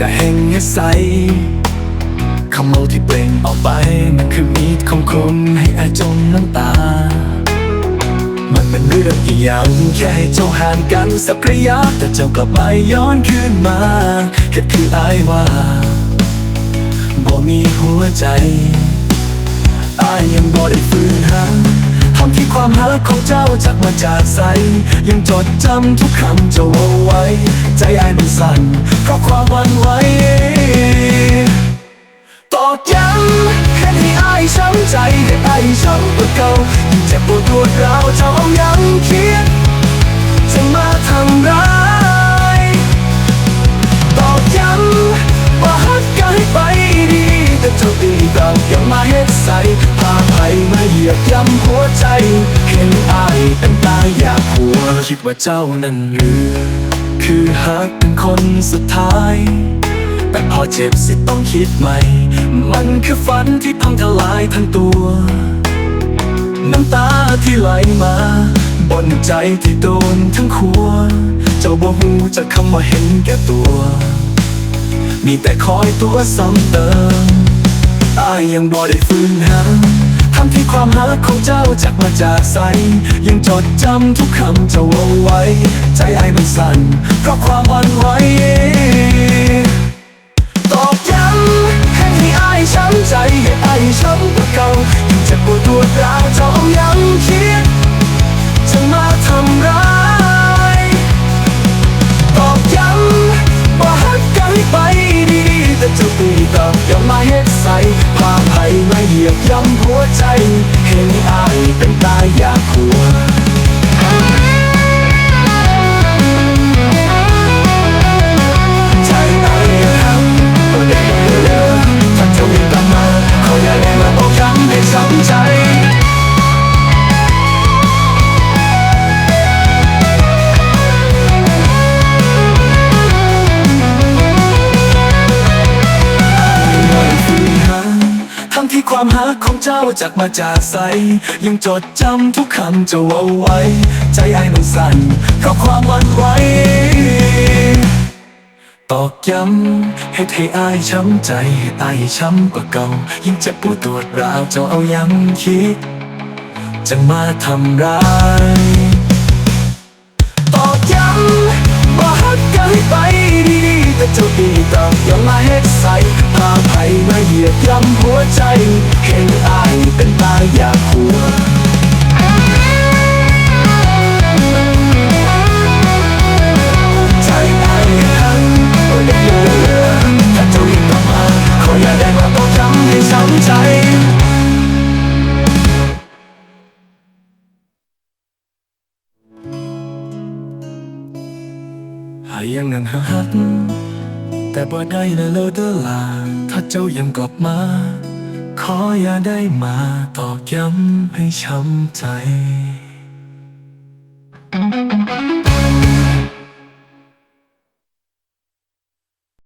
ก็แห้งให้ใสคำเมาที่เปล่งออกไป มันคือมีดคมคมให้อาจมน้ำตา มันเป็นเรื่องที่ยังแค่ให้เจ้าห่างกันสักระยะ แต่เจ้ากลับมาย้อนคืนมาแค่คืออายว่าบ่มีหัวใจอายยังบ่ได้ฟื้น ความหักของเจ้าจากมาจากใส ยังจดจำทุกคำเจ้าเอาไว้ ใจอายมันสั่นเพราะความหวันไหวตอกย้ำแค่ให้อายช้ำใจให้อายช้ำกว่าเก่ายิ่งเจ็บปวดรวดร้าวเจ้าเอายังคิดจะมาทำร้ายตอกย้ำว่าฮักกันให้ไปดี แต่เจ้าตีกลับยังมาเฮ็ดใส่พาไผมาเหยียบย้ำ เป็นตาอยากหัวคิดว่าเจ้านั้นหรือคือฮักเป็นคนสุดท้าย แต่พอเจ็บสิต้องคิดใหม่ มันคือฝันที่พังทลายทั้งตัว น้ำตาที่ไหลมาบนใจที่โดนทั้งคัว เจ้าบ่หูจะคำว่าเห็นแก่ตัว มีแต่คอยตัวซ้ำเติมอายยังบ่ได้ฟื้นหา ทำที่ความรักของเจ้าจากมาจากใส ยังจดจำทุกคำเจ้าเอาไว้ ใจไอ้มันสั่นเพราะความหวันไหวตอกย้ำให้ให้อายช้ำใจให้อายช้ำกว่าเก่ายิ่งเจ็บปวดรวดร้าวเจ้าอยังคิดจะมาทำร้ายตอกย้ำว่าฮักกันไปดีๆแต่เจ้าตีกลับย่ามาเฮ็ดใส่พาไผ มาเหยียบย้ำหัวใจ เห็นอายเป็นตายอยา เจ้าจากมาจากใส ยังจดจำทุกคำเจ้าเอาไว้ ใจไอ้มันสั่นเพราะความหวันไหวตอกย้ำให้ให้อายช้ำใจให้อายช้ำกว่าเก่า ยิ่งเจ็บปวดตัวราวเจ้าเอายังคิดจะมาทำร้ายตอกย้ำว่าฮักกันให้ไปดีๆแต่เจ้าตีกลับอย่ามาเฮ็ดใส่ มาเหยียบย้ำหัวใจเห็นอายเป็นตาอยากหัวใจอายยังทันก็ได้เหลือถ้าเจ้ารีบกลับมาขออย่าได้มาต้องจำให้ช้ำใจหายยังนั่งหัก แต่บ่ได้เลยเลยเดอลาถ้าเจ้ายังกลับมา ขออย่าได้มาตอกย้ำให้ช้ำใจ